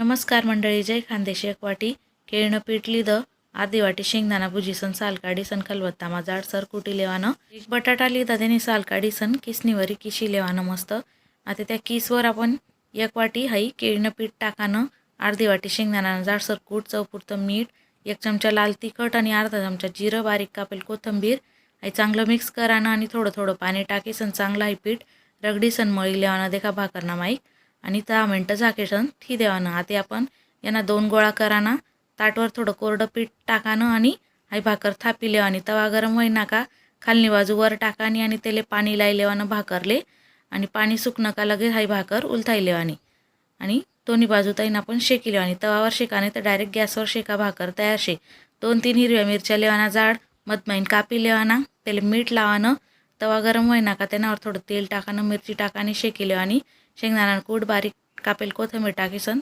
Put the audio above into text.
नमस्कार मंडळी जय खानदेशी एक वाटी केळणं पीठ लिहिलं अर्धी वाटी शेंगदाणा भुजीसन सन खलबत्ता माझा जाडसर कुटी लेवानं. एक बटाटा लिहिता त्याने सालकाडी सन किसनीवरी किशी लेवानं मस्त. आता त्या किसवर आपण एक वाटी हाई केळीनं पीठ टाकानं अर्धी वाटी शेंगदाणा जाडसर कूट चवपुरतं मीठ एक चमचा लाल तिखट आणि अर्धा चमचा जिरं बारीक कापेल कोथंबीर. हे चांगलं मिक्स करानं आणि थोडं थोडं पाणी टाकीसन चांगलं आहे पीठ. रगडीसन मळी लेवानं देखा भाकरना माईक. आणि दहा मिनटं झाकेसन ठी देवानं. आता आपण यांना दोन गोळा कराना ताटवर थोडं कोरडं पीठ टाकानं आणि हाय भाकर थापी लेवानी. तवा गरम होईना का खालनी बाजू वर टाकानी आणि त्याले पाणी लाई लेवानं भाकरले आणि पाणी सुकणं का लगेच हाय भाकर उलथाई लेवानी. आणि दोन्ही बाजू ताईन आपण शेकी लेवानी. तवावर शेकाने तर डायरेक्ट गॅसवर शेका भाकर तयार शे. दोन तीन हिरव्या मिरच्या लेवाना जाड मधमाईन कापी लेवाना त्याला मीठ लावानं तवा गरम होईना का त्यानावर थोडं तेल टाकानं मिरची टाकानी शेकी लेवानी. शेंगदाणा कूट बारीक कापेल कोथिंबीर टाकीसन